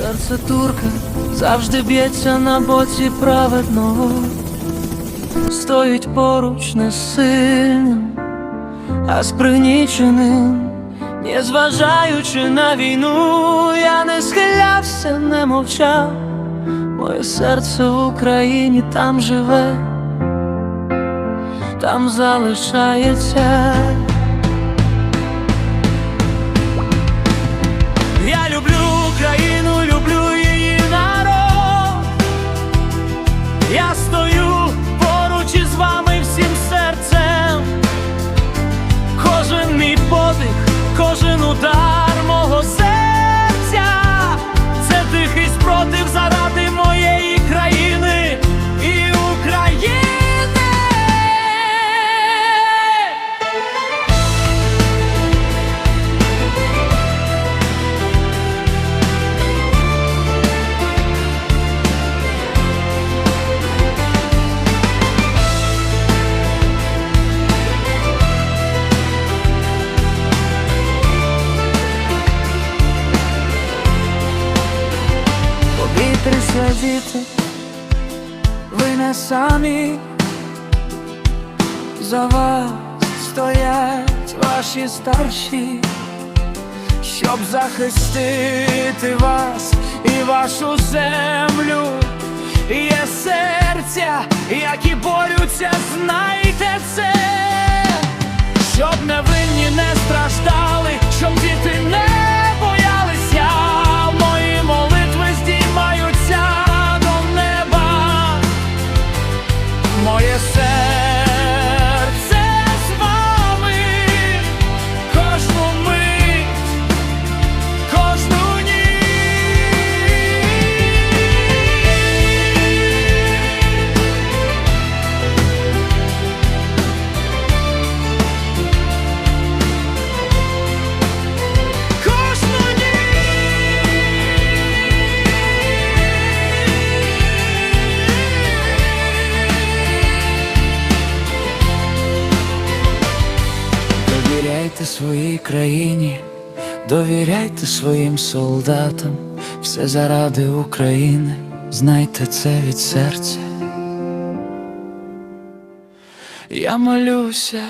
Серце турка завжди б'ється на боці праведного, стоїть поруч не сильним, а з пригніченим, незважаючи на війну, я не схилявся, не мовчав. Моє серце в Україні там живе, там залишається. Кожен Повітрі ви не самі, за вас стоять ваші старші, щоб захистити вас і вашу землю. Є серця, які борються, знайте це, моє серце Довіряйте своїй країні, довіряйте своїм солдатам, все заради України, знайте це від серця. Я молюся